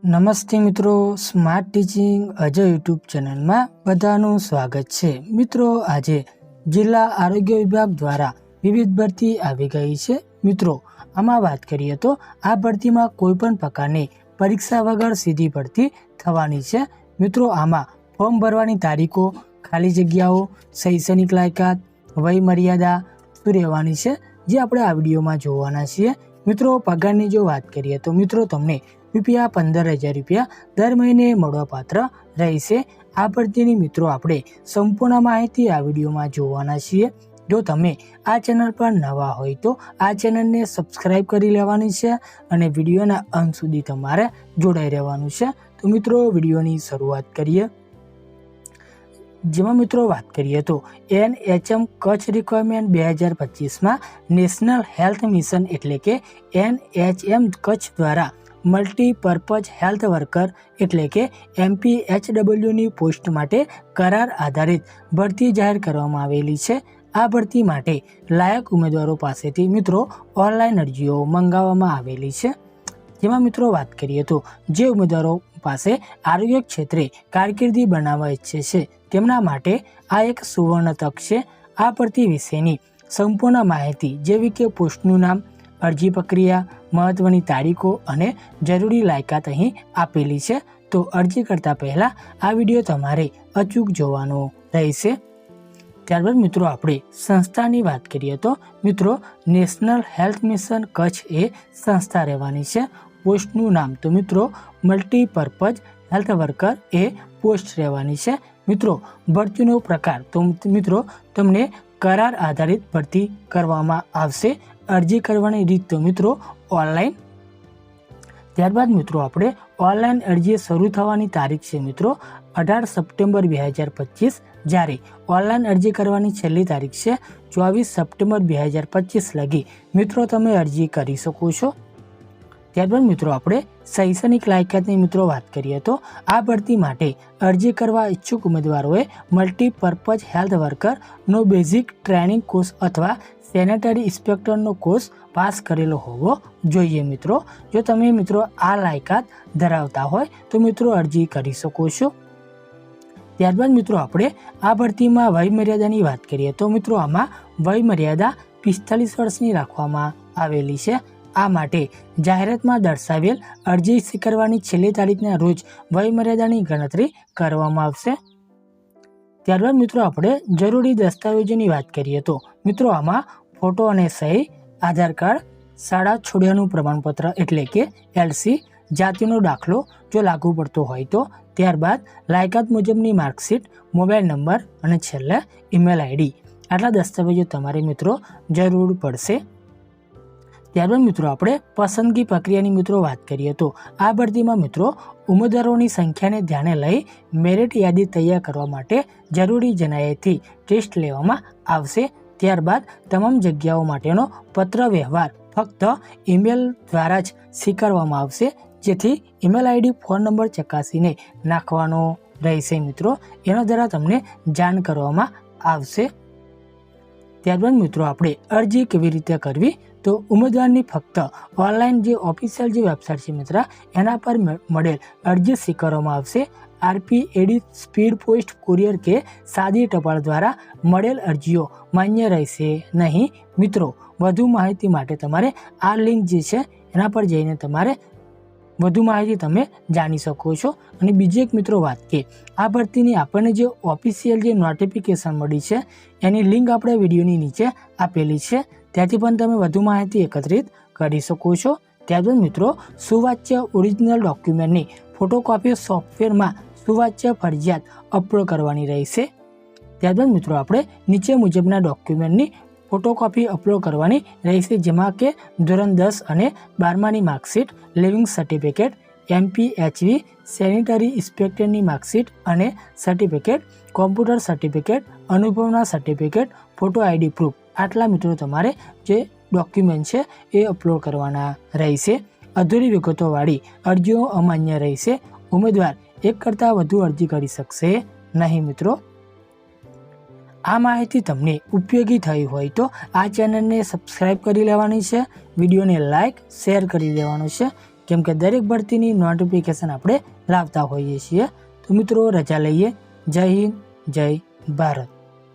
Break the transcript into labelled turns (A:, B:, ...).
A: નમસ્તે મિત્રો smart teaching Ajay YouTube ચેનલમાં બધાનું સ્વાગત છે. મિત્રો, આજે જિલ્લા આરોગ્ય વિભાગ દ્વારા વિવિધ ભરતી આવી ગઈ છે. મિત્રો, આમાં વાત કરીએ તો આ ભરતીમાં કોઈ પણ પ્રકારની પરીક્ષા વગર સીધી ભરતી થવાની છે. મિત્રો, આમાં ફોર્મ ભરવાની તારીખો, ખાલી જગ્યાઓ શૈક્ષણિક લાયકાત વય મર્યાદા શું રહેવાની છે, જે આપણે આ વિડીયોમાં જોવાના છીએ. મિત્રો, પગારની જો વાત કરીએ તો મિત્રો, તમને રૂપિયા પંદર હજાર રૂપિયા દર મહિને મળવાપાત્ર રહેશે. આ ભરતીની મિત્રો, આપણે સંપૂર્ણ માહિતી આ વિડીયોમાં જોવાના છીએ. જો તમે આ ચેનલ પર નવા હોય તો આ ચેનલને સબસ્ક્રાઈબ કરી લેવાની છે અને વિડીયોના અંત સુધી તમારે જોડાઈ રહેવાનું છે. તો મિત્રો, વિડીયોની શરૂઆત કરીએ. જેમાં મિત્રો વાત કરીએ તો એન એચએમ કચ્છ રિક્વાયરમેન્ટ બે હજાર પચીસમાં નેશનલ હેલ્થ મિશન એટલે કે એન એમ કચ્છ દ્વારા મલ્ટીપર્પઝ હેલ્થ વર્કર એટલે કે એમપી એચડબલ્યુની પોસ્ટ માટે કરાર આધારિત ભરતી જાહેર કરવામાં આવેલી છે. આ ભરતી માટે લાયક ઉમેદવારો પાસેથી મિત્રો ઓનલાઈન અરજીઓ મંગાવવામાં આવેલી છે. જેમાં મિત્રો વાત કરીએ તો જે ઉમેદવારો પાસે આરોગ્ય ક્ષેત્રે કારકિર્દી બનાવવા ઈચ્છે છે, તેમના માટે આ એક સુવર્ણ તક છે. આ પરથી વિશેની સંપૂર્ણ માહિતી જેવી કે પોસ્ટનું નામ, અરજી પ્રક્રિયા, મહત્વની તારીખો અને જરૂરી લાયકાત અહીં આપેલી છે. તો અરજી કરતાં પહેલાં આ વીડિયો તમારે અચૂક જોવાનો રહેશે. ત્યારબાદ મિત્રો આપણે સંસ્થાની વાત કરીએ તો મિત્રો નેશનલ હેલ્થ મિશન કચ્છ એ સંસ્થા રહેવાની છે. પોસ્ટનું નામ તો મિત્રો મલ્ટીપર્પઝ હેલ્થ વર્કર એ પોસ્ટ રહેવાની છે. મિત્રો, ભરતીનો પ્રકાર તો મિત્રો તમને કરાર આધારિત ભરતી કરવામાં આવશે. અરજી કરવાની રીત તો મિત્રો ઓનલાઈન. ત્યારબાદ મિત્રો આપણે ઓનલાઈન અરજી શરૂ થવાની તારીખ છે મિત્રો અઢાર સપ્ટેમ્બર બે હજાર પચીસ. જ્યારે ઓનલાઈન અરજી કરવાની છેલ્લી તારીખ છે ચોવીસ સપ્ટેમ્બર બે હજાર પચીસ લગી. મિત્રો, તમે અરજી કરી શકો છો. ત્યારબાદ મિત્રો આપણે શૈક્ષણિક લાયકાતની મિત્રો વાત કરીએ તો આ ભરતી માટે અરજી કરવા ઈચ્છુક ઉમેદવારોએ મલ્ટીપર્પઝ હેલ્થ વર્કરનો બેઝિક ટ્રેનિંગ કોર્સ અથવા સેનેટરી ઇન્સ્પેક્ટરનો કોર્સ પાસ કરેલો હોવો જોઈએ મિત્રો. જો તમે મિત્રો આ લાયકાત ધરાવતા હોય તો મિત્રો અરજી કરી શકો છો. ત્યારબાદ મિત્રો આપણે આ ભરતીમાં વયમર્યાદાની વાત કરીએ તો મિત્રો આમાં વયમર્યાદા પિસ્તાલીસ વર્ષની રાખવામાં આવેલી છે. આ માટે જાહેરાતમાં દર્શાવેલ અરજી સ્વીકારવાની છેલ્લી તારીખના રોજ વયમર્યાદાની ગણતરી કરવામાં આવશે. ત્યારબાદ મિત્રો આપણે જરૂરી દસ્તાવેજોની વાત કરીએ તો મિત્રો આમાં ફોટો અને સહી, આધાર કાર્ડ, શાળા છોડ્યાનું પ્રમાણપત્ર એટલે કે એલસી, જાતિનો દાખલો જો લાગુ પડતો હોય તો ત્યારબાદ લાયકાત મુજબની માર્કશીટ, મોબાઈલ નંબર અને છેલ્લે ઈમેલ આઈડી. આટલા દસ્તાવેજો તમારે મિત્રો જરૂર પડશે. ત્યારબાદ મિત્રો આપણે પસંદગી પ્રક્રિયાની મિત્રો વાત કરીએ તો આ ભરતીમાં મિત્રો ઉમેદવારોની સંખ્યાને ધ્યાને લઈ મેરિટ યાદી તૈયાર કરવા માટે જરૂરી જનાયતથી ટેસ્ટ લેવામાં આવશે. ત્યારબાદ તમામ જગ્યાઓ માટેનો પત્ર વ્યવહાર ફક્ત ઈમેલ દ્વારા જ સ્વીકારવામાં આવશે, જેથી ઈમેલ આઈડી, ફોન નંબર ચકાસીને નાખવાનો રહેશે મિત્રો. એના દ્વારા તમને જાણ કરવામાં આવશે. ત્યારબાદ મિત્રો આપણે અરજી કેવી રીતે કરવી તો ઉમેદવારની ફક્ત ઓનલાઈન જે ઓફિશિયલ જે વેબસાઇટ છે મિત્ર, એના પર મળેલ અરજી સ્વીકારવામાં આવશે. RP AD speed post courier કે સાદી ટપાલ દ્વારા મળેલ અરજીઓ માન્ય રહેશે નહીં. મિત્રો, વધુ માહિતી માટે તમારે આ લિંક જે છે, એના પર જઈને તમારે વધુ માહિતી તમે જાણી શકો છો. અને બીજી એક મિત્રો વાત કે, આ ભરતીની આપણને જે ઓફિશિયલ જે નોટિફિકેશન મળી છે, એની લિંક આપણે વિડીયોની નીચે આપેલી છે. ત્યાંથી પણ તમે વધુ માહિતી એકત્રિત કરી શકો છો. ત્યારબાદ મિત્રો, સુવાચ્ય ઓરિજિનલ ડોક્યુમેન્ટની ફોટોકોપી સોફ્ટવેરમાં સુવાચ્ય ફરજિયાત અપલોડ કરવાની રહેશે. ત્યારબાદ મિત્રો, આપણે નીચે મુજબના ડોક્યુમેન્ટની ફોટોકોપી અપલોડ કરવાની રહેશે, જેમાં કે ધોરણ દસ અને બારમાની marksheet living certificate MPHV sanitary ઇન્સ્પેક્ટરની marksheet અને સર્ટિફિકેટ કોમ્પ્યુટર સર્ટિફિકેટ અનુભવના સર્ટિફિકેટ ફોટો આઈડી પ્રૂફ આટલા મિત્રો, તમારે જે ડોક્યુમેન્ટ છે એ અપલોડ કરવાના રહેશે. અધૂરી વિગતોવાળી અરજીઓ અમાન્ય રહેશે. ઉમેદવાર એક કરતાં વધુ અરજી કરી શકશે નહીં, મિત્રો. આ માહિતી તમને ઉપયોગી થઈ હોય તો આ ચેનલને સબસ્ક્રાઈબ કરી લેવાની છે. વિડીયોને લાઇક શેર કરી દેવાનો છે. કેમ કે દરેક ભરતીની નોટિફિકેશન આપણે લાવતા હોઈએ છીએ. તો મિત્રો, રજા લઈએ. જય હિન્દ, જય ભારત.